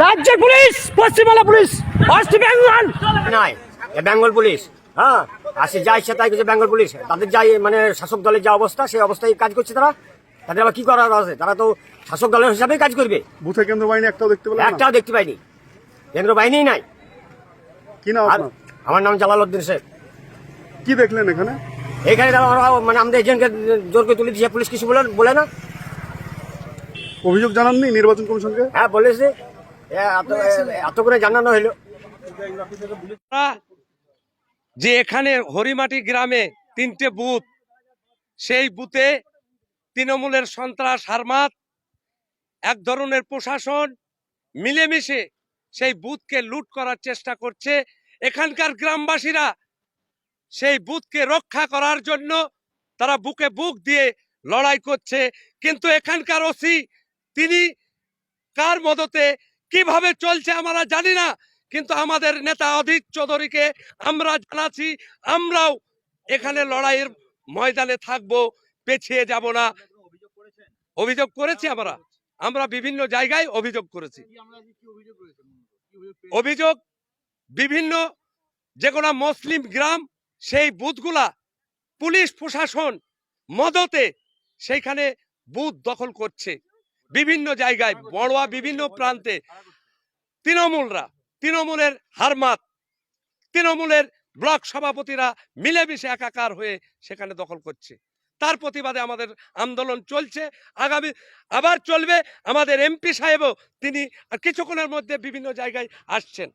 রাজ্যের police Paschimbangla police West Bengal. নয় এ বেঙ্গল পুলিশ। হ্যাঁ আর সে যা ইচ্ছা তাই কিছু বেঙ্গল পুলিশ। তাদের যাই মানে শাসক দলের যা অবস্থা সেই অবস্থায় কাজ করছে তারা। তাদের আবার কি করার আছে? তারা তো শাসক দলের হিসাবেই কাজ করবে। বুথে কেন্দ্র বাহিনী একটাও দেখতে পেলাম একটাও দেখতে পাইনি। কেন্দ্র বাহিনীই নাই। কি নাম আর আমার নাম জালাল উদ্দিন শেখ। কি দেখলেন এখানে? এখানে তারা ওরা মানে আমাদের এজেন্টকে জোর করে তুলে দিয়েছে পুলিশ কিছু বলে বলে না। অভিযোগ জানাননি নির্বাচন কমিশনকে? হ্যাঁ বলেছে। এত- করে জানানো হলো। আমরা যে এখানে হরিমাটি গ্রামে তিনটে বুথ সেই বুথে তৃণমূলের সন্ত্রাস হারমাত এক ধরনের প্রশাসন মিলেমিশে সেই বুথকে লুট করার চেষ্টা করছে। এখানকার গ্রামবাসীরা সেই বুথকে রক্ষা করার জন্য তারা বুকে বুক দিয়ে লড়াই করছে। কিন্তু এখানকার ওসি, তিনি কার মদতে কীভাবে চলছে আমরা জানি না, কিন্তু আমাদের নেতা অধীর চৌধুরীকে আমরা জানাচ্ছি, আমরাও এখানে লড়াইয়ের ময়দানে থাকব, পেছিয়ে যাব না। অভিযোগ করেছি আমরা। আমরা বিভিন্ন জায়গায় অভিযোগ করেছি। অভিযোগ বিভিন্ন যে কোনো মুসলিম গ্রাম সেই বুথগুলা পুলিশ প্রশাসন মদতে সেইখানে বুথ দখল করছে। বিভিন্ন জায়গায়, বড়োয়া বিভিন্ন প্রান্তে তৃণমূলরা, তৃণমূলের হারমাত, তৃণমূলের ব্লক সভাপতিরা মিলেমিশে একাকার হয়ে সেখানে দখল করছে। তার প্রতিবাদে আমাদের আন্দোলন চলছে। আগামী, আবার চলবে। আমাদের এমপি সাহেবও তিনি কিছুক্ষণের মধ্যে বিভিন্ন জায়গায় আসছেন।